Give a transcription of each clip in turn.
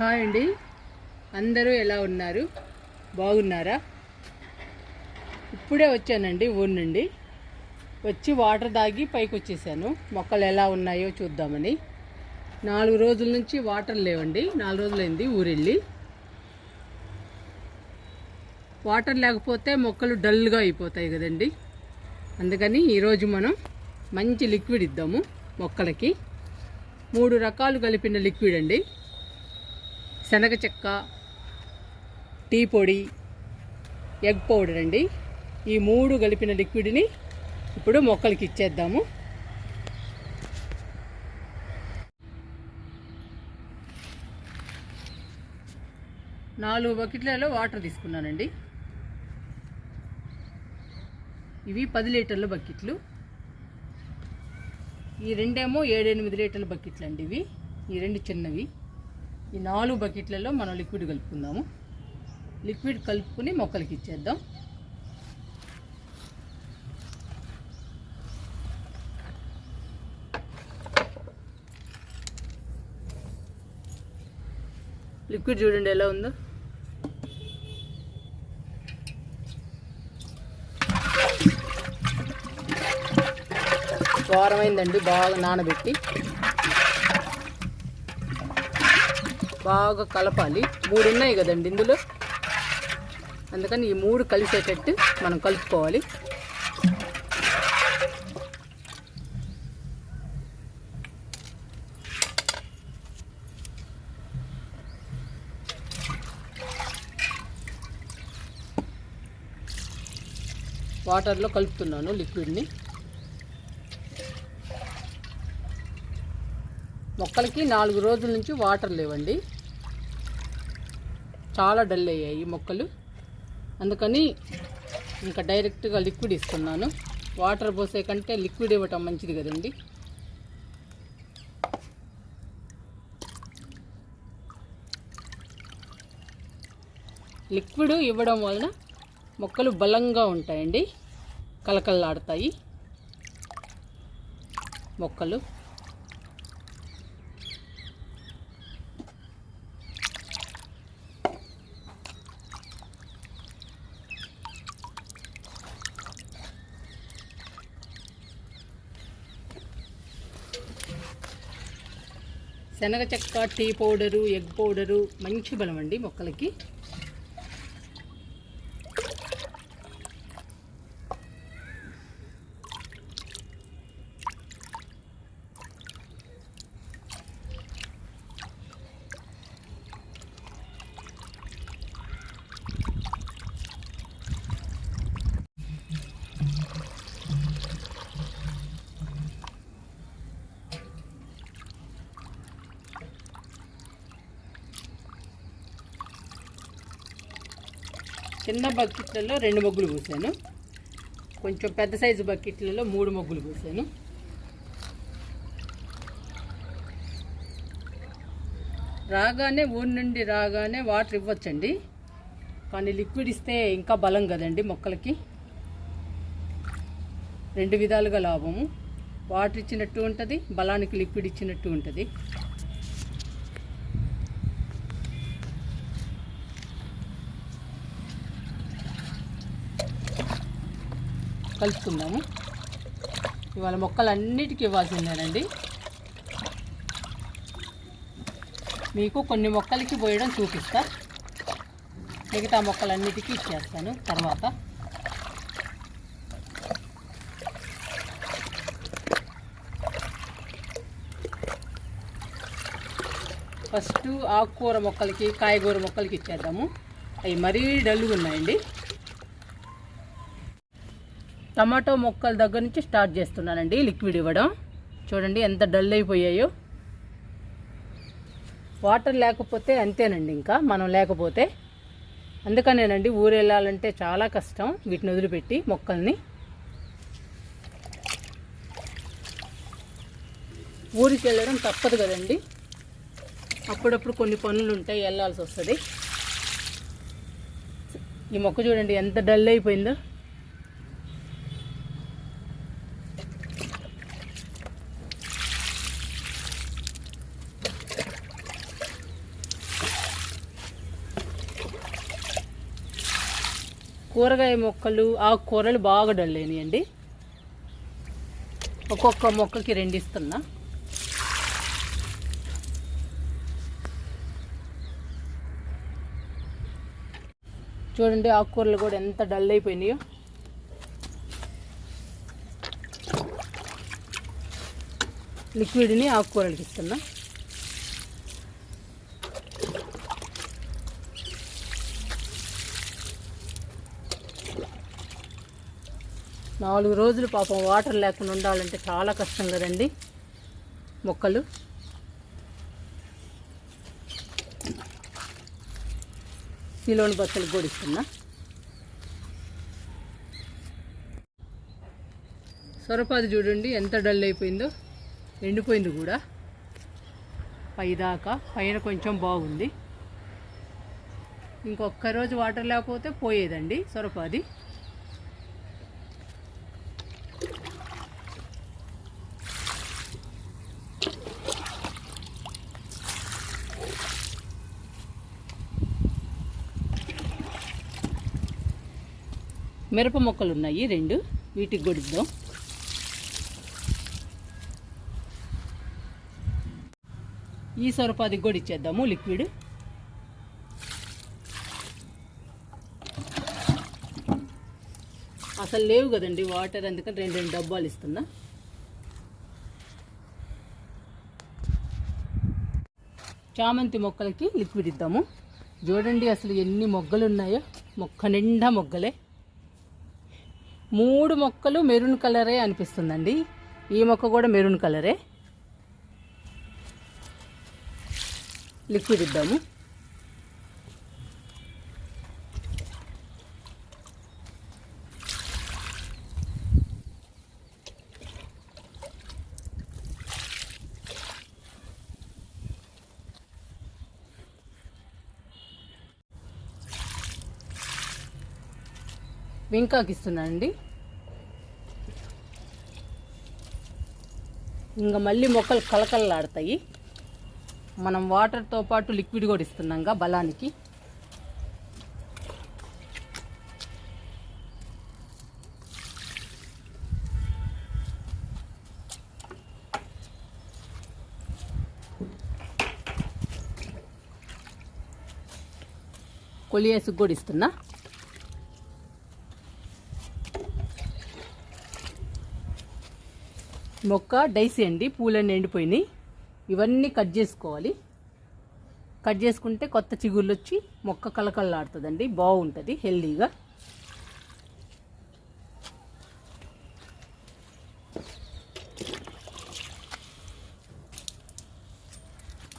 Hi అండి. అందరూ ఎలా ఉన్నారు? బాగున్నారా? ఇప్పుడే వచ్చానండి ఊరి నుండి. వచ్చి వాటర్ తాగి పైకి వచ్చేసాను. మొక్కలు ఎలా ఉన్నాయో చూద్దామని. నాలుగు రోజుల నుంచి వాటర్ లేవండి. నాలుగు రోజులైంది ఊరెళ్ళి. వాటర్ లేకపోతే మొక్కలు డల్గా అయిపోతాయి కదండి. అందుకని ఈరోజు మనం మంచి లిక్విడ్ ఇద్దాము మొక్కలకి. మూడు రకాలు కలిపిన లిక్విడ్ అండి. శనగ చెక్క టీ పొడి ఎగ్ పౌడర్ అండి. ఈ మూడు కలిపిన లిక్విడ్ని ఇప్పుడు మొక్కలకి ఇచ్చేద్దాము. నాలుగు బకెట్లలో వాటర్ తీసుకున్నానండి. ఇవి పది లీటర్ల బకెట్లు. ఈ రెండేమో ఏడెనిమిది లీటర్ల బకెట్లు అండి ఇవి. ఈ రెండు చిన్నవి. ఈ నాలుగు బకెట్లలో మనం లిక్విడ్ కలుపుకుందాము. లిక్విడ్ కలుపుకుని మొక్కలకి ఇచ్చేద్దాం. లిక్విడ్ చూడండి ఎలా ఉందో. వారమైందండి బాగా నానబెట్టి. బాగా కలపాలి. మూడు ఉన్నాయి కదండి ఇందులో. అందుకని ఈ మూడు కలిసేటట్టు మనం కలుపుకోవాలి. వాటర్లో కలుపుతున్నాను లిక్విడ్ని. మొక్కలకి నాలుగు రోజుల నుంచి వాటర్ లేవండి. చాలా డల్ అయ్యాయి మొక్కలు. అందుకని ఇంకా డైరెక్ట్గా లిక్విడ్ ఇస్తున్నాను. వాటర్ పోసే కంటే లిక్విడ్ ఇవ్వటం మంచిది కదండి. లిక్విడ్ ఇవ్వడం వలన మొక్కలు బలంగా ఉంటాయండి. కలకల్లాడతాయి మొక్కలు. శనగ చెక్క టీ పౌడరు ఎగ్ పౌడరు మంచి బలం అండి మొక్కలకి. చిన్న బకెట్లలో రెండు మొగ్గులు పూసాను. కొంచెం పెద్ద సైజు బకెట్లలో మూడు మొగ్గులు పూసాను. రాగానే ఊరి నుండి రాగానే వాటర్ ఇవ్వచ్చండి. కానీ లిక్విడ్ ఇస్తే ఇంకా బలం కదండి మొక్కలకి. రెండు విధాలుగా లాభము. వాటర్ ఇచ్చినట్టు ఉంటుంది బలానికి లిక్విడ్ ఇచ్చినట్టు ఉంటుంది. కలుపుకుందాము. ఇవాళ మొక్కలన్నిటికీ ఇవ్వాల్సిందేనండి. మీకు కొన్ని మొక్కలకి పోయడం చూపిస్తా. మిగతా మొక్కలన్నిటికీ ఇచ్చేస్తాను తర్వాత. ఫస్ట్ ఆకుకూర మొక్కలకి కాయగూర మొక్కలకి ఇచ్చేద్దాము. అవి మరీ డల్లుగా ఉన్నాయండి టమాటో మొక్కల దగ్గర నుంచి స్టార్ట్ చేస్తున్నానండి లిక్విడ్ ఇవ్వడం. చూడండి ఎంత డల్ అయిపోయాయో. వాటర్ లేకపోతే అంతేనండి ఇంకా మనం లేకపోతే. అందుకనేనండి ఊరు వెళ్ళాలంటే చాలా కష్టం వీటిని వదిలిపెట్టి మొక్కల్ని. ఊరికి వెళ్ళడం తప్పదు కదండి. అప్పుడప్పుడు కొన్ని పనులు ఉంటాయి వెళ్ళాల్సి వస్తుంది. ఈ మొక్క చూడండి ఎంత డల్ అయిపోయిందో. కూరగాయ మొక్కలు ఆకుకూరలు బాగా డల్ అయినాయండి ఒక్కొక్క మొక్కకి రెండు ఇస్తున్నా. చూడండి ఆకుకూరలు కూడా ఎంత డల్ అయిపోయినాయో లిక్విడ్ని ఆకుకూరలకి ఇస్తున్నా. నాలుగు రోజులు పాపం వాటర్ లేకుండా ఉండాలంటే చాలా కష్టం కదండి. మొక్కలు. కిలోని బత్తలు గోడిస్తున్నా. సొరపాది చూడండి ఎంత డల్ అయిపోయిందో. ఎండిపోయింది కూడా. పైదాకా పైన కొంచెం బాగుంది. ఇంకొక్క రోజు వాటర్ లేకపోతే పోయేదండి సొరపాది. మిరప మొక్కలు ఉన్నాయి రెండు. వీటికి కొడిద్దాం ఈ సొరపాదికి కూడా ఇచ్చేద్దాము లిక్విడ్. అసలు లేవు కదండి వాటర్ అందుకని రెండు రెండు డబ్బాలు ఇస్తున్నా. చామంతి మొక్కలకి లిక్విడ్ ఇద్దాము. చూడండి అసలు ఎన్ని మొగ్గలు ఉన్నాయో మొక్క నిండా మొగ్గలే. మూడు మొక్కలు మెరూన్ కలరే అనిపిస్తుందండి. ఈ మొక్క కూడా మెరూన్ కలరే. లిక్విడ్ ఇద్దాము. వెంకాకి ఇస్తున్నానండి ఇంకా మళ్ళీ మొక్కలు కలకలలాడతాయి మనం వాటర్తో పాటు లిక్విడ్ కూడా ఇస్తున్నాంగా బలానికి. కొలియాసుకు కూడా ఇస్తున్నా. మొక్క డైసీ అండి. పూలన్నీ ఎండిపోయినాయి. ఇవన్నీ కట్ చేసుకోవాలి. కట్ చేసుకుంటే కొత్త చిగుర్లు వచ్చి మొక్క కలకలలాడుతుందండి బాగుంటుంది హెల్దీగా.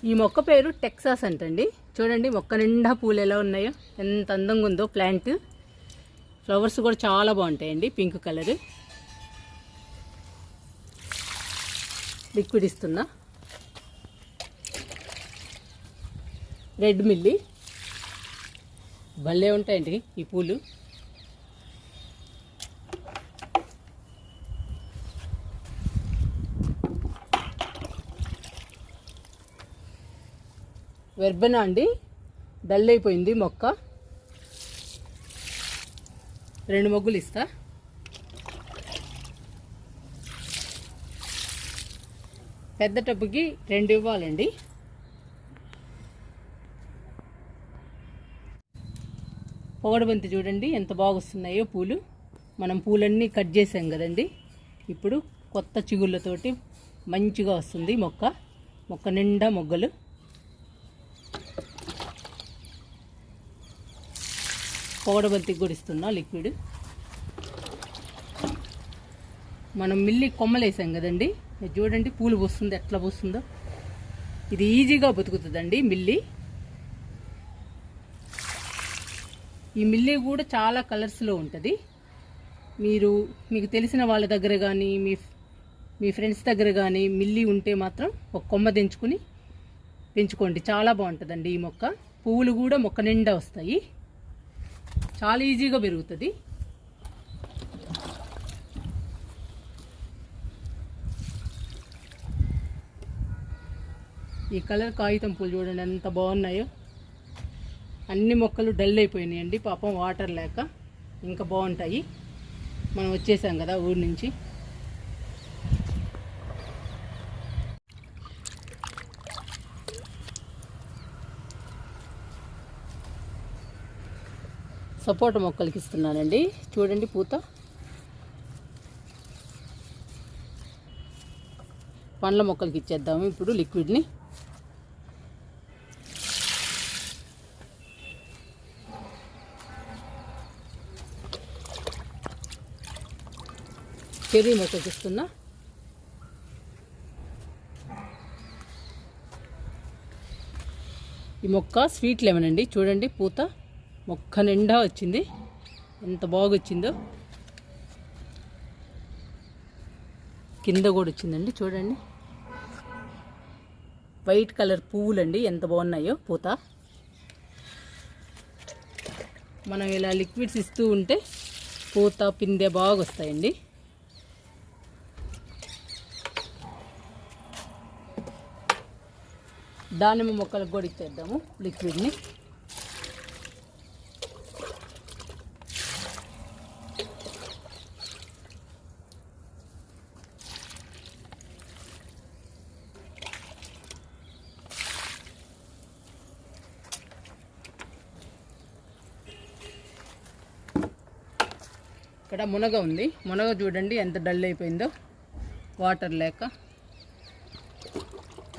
ఈ మొక్క పేరు టెక్సాస్ అంటండి. చూడండి మొక్క నిండా పూలు ఎలా ఉన్నాయో ఎంత అందంగా ఉందో ప్లాంట్. ఫ్లవర్స్ కూడా చాలా బాగుంటాయండి పింక్ కలర్. లిక్విడ్ ఇస్తున్నా. రెడ్ మిల్లి భలే ఉంటాయండి ఈ పూలు. వెర్బనా అండి డల్ అయిపోయింది మొక్క. రెండు మొగ్గులు ఇస్తా. పెద్ద టబ్బుకి రెండు ఇవ్వాలండి. పొగడబంతి చూడండి ఎంత బాగా వస్తున్నాయో పూలు. మనం పూలన్నీ కట్ చేసాం కదండి. ఇప్పుడు కొత్త చిగుళ్ళతోటి మంచిగా వస్తుంది మొక్క మొక్క నిండా మొగ్గలు. పొగడబంతికి కూడా ఇస్తున్నా లిక్విడ్. మనం మిల్లి కొమ్మలు వేసాం కదండి. ఇది చూడండి పూలు పోస్తుంది ఎట్లా పోస్తుందో. ఇది ఈజీగా బతుకుతుందండి మిల్లి. ఈ మిల్లి కూడా చాలా కలర్స్లో ఉంటుంది. మీరు మీకు తెలిసిన వాళ్ళ దగ్గర కానీ మీ మీ ఫ్రెండ్స్ దగ్గర కానీ మిల్లి ఉంటే మాత్రం ఒక కొమ్మ తెంచుకుని పెంచుకోండి. చాలా బాగుంటుందండి ఈ మొక్క. పువ్వులు కూడా మొక్క నిండా వస్తాయి. చాలా ఈజీగా పెరుగుతుంది. ఈ కలర్ కాగితం పూలు చూడండి ఎంత బాగున్నాయో. అన్ని మొక్కలు డల్ అయిపోయినాయండి. పాపం వాటర్ లేక ఇంకా బాగుంటాయి. మనం వచ్చేసాం కదా ఊరి నుంచి. సపోటా మొక్కలకి ఇస్తున్నానండి. చూడండి పూత. పండ్ల మొక్కలకి ఇచ్చేద్దాము ఇప్పుడు లిక్విడ్ని. చెర్రీ మొక్క చూస్తున్నా. ఈ మొక్క స్వీట్ లెమన్ అండి. చూడండి పూత మొక్క నిండా వచ్చింది. ఎంత బాగా వచ్చిందో కింద కూడా వచ్చిందండి చూడండి. వైట్ కలర్ పువ్వులండి ఎంత బాగున్నాయో పూత. మనం ఇలా లిక్విడ్స్ ఇస్తూ ఉంటే పూత పిందె బాగా వస్తాయండి దానిమ్మ మొక్కలకు కూడా ఇచ్చేద్దాము లిక్విడ్ని. ఇక్కడ మునగ ఉంది. మునగ చూడండి ఎంత డల్ అయిపోయిందో. వాటర్ లేక.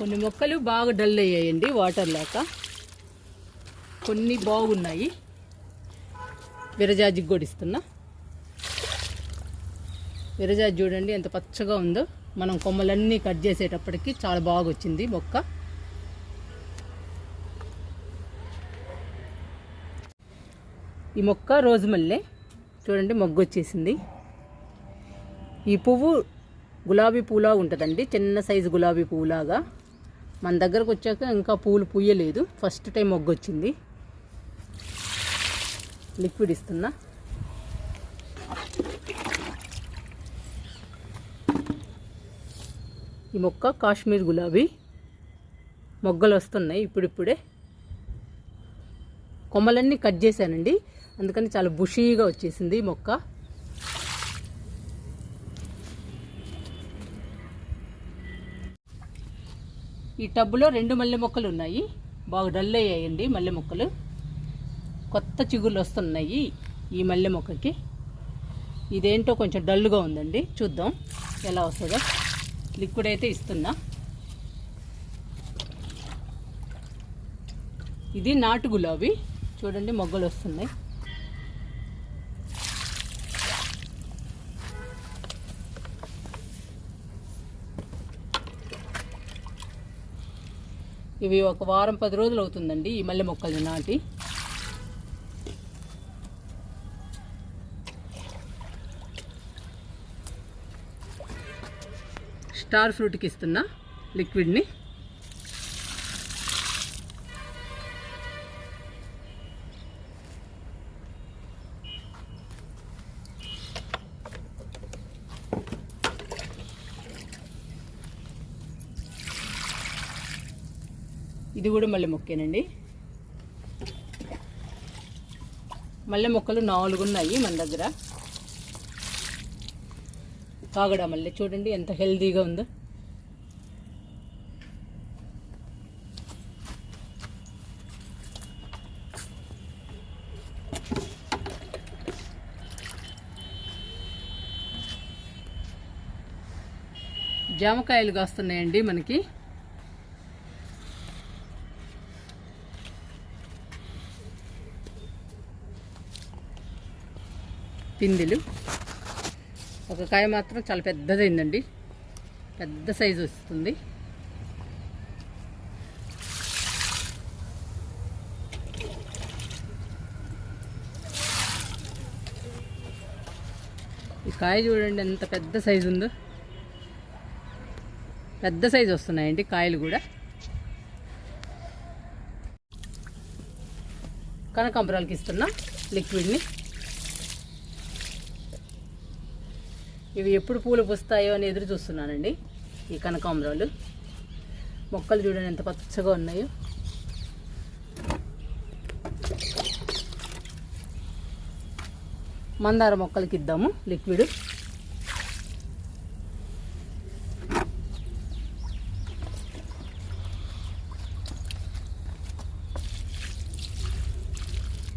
కొన్ని మొక్కలు బాగా డల్ అయ్యాయండి వాటర్ లేక. కొన్ని బాగున్నాయి. విరజాజికి కూడా ఇస్తున్నా. విరజాజి చూడండి ఎంత పచ్చగా ఉందో. మనం కొమ్మలన్నీ కట్ చేసేటప్పటికి చాలా బాగా వచ్చింది మొక్క. ఈ మొక్క రోజు మల్లె. చూడండి మొగ్గు వచ్చేసింది. ఈ పువ్వు గులాబీ పూలా ఉంటుందండి. చిన్న సైజు గులాబీ పువ్వులాగా. మన దగ్గరకు వచ్చాక ఇంకా పూలు పూయలేదు. ఫస్ట్ టైం మొగ్గు వచ్చింది. లిక్విడ్ ఇస్తున్నా. ఈ మొక్క కాశ్మీర్ గులాబీ. మొగ్గలు వస్తున్నాయి ఇప్పుడిప్పుడే. కొమ్మలన్నీ కట్ చేశానండి. అందుకని చాలా బుషీగా వచ్చేసింది ఈ మొక్క. ఈ టబ్బులో రెండు మల్లె మొక్కలు ఉన్నాయి. బాగా డల్ అయ్యాయండి మల్లె మొక్కలు. కొత్త చిగుళ్ళు వస్తున్నాయి ఈ మల్లె మొక్కకి. ఇదేంటో కొంచెం డల్గా ఉందండి. చూద్దాం ఎలా వస్తుందో. లిక్విడ్ అయితే ఇస్తున్నా. ఇది నాటు గులాబీ. చూడండి మొగ్గలు వస్తున్నాయి. ఇవి ఒక వారం పది రోజులు అవుతుందండి ఈ మల్లె మొక్కలు నాటి. స్టార్ ఫ్రూట్కి ఇస్తున్నా లిక్విడ్ని ఇది కూడా మల్లె మొక్కేనండి. మల్లె మొక్కలు నాలుగు ఉన్నాయి మన దగ్గర. కాగడా మల్లె చూడండి ఎంత హెల్తీగా ఉందో. జామకాయలు కాస్తున్నాయండి మనకి. పిందెలు. ఒక కాయ మాత్రం చాలా పెద్దదైందండి. పెద్ద సైజు వస్తుంది. ఈ కాయ చూడండి ఎంత పెద్ద సైజు ఉందో. పెద్ద సైజు వస్తున్నాయండి కాయలు కూడా. కనకాంబరాలకి ఇస్తున్నా లిక్విడ్ని. ఇవి ఎప్పుడు పూలు పూస్తాయో అని ఎదురు చూస్తున్నానండి. ఈ కనకాంబరాలు. మొక్కలు చూడండి ఎంత పచ్చగా ఉన్నాయో. మందార మొక్కలకి ఇద్దాము లిక్విడ్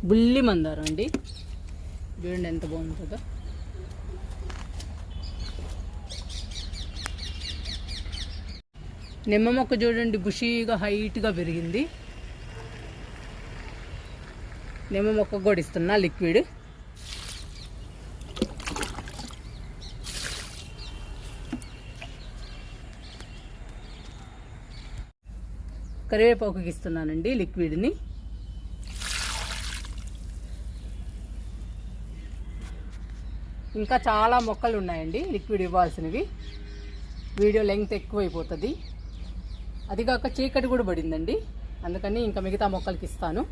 బుల్లి మందారం అండి. చూడండి ఎంత బాగుంటుందో. నిమ్మ మొక్క చూడండి బుషీగా హైట్గా పెరిగింది. నిమ్మ మొక్క కూడా ఇస్తున్నా లిక్విడ్. కరివేపాకుకి ఇస్తున్నానండి లిక్విడ్ని. ఇంకా చాలా మొక్కలు ఉన్నాయండి లిక్విడ్ ఇవ్వాల్సినవి. వీడియో లెంగ్త్ ఎక్కువైపోతుంది. అది కాక చీకటి కూడా పడిందండి. అందుకని ఇంకా మిగతా మొక్కలకి ఇస్తాను.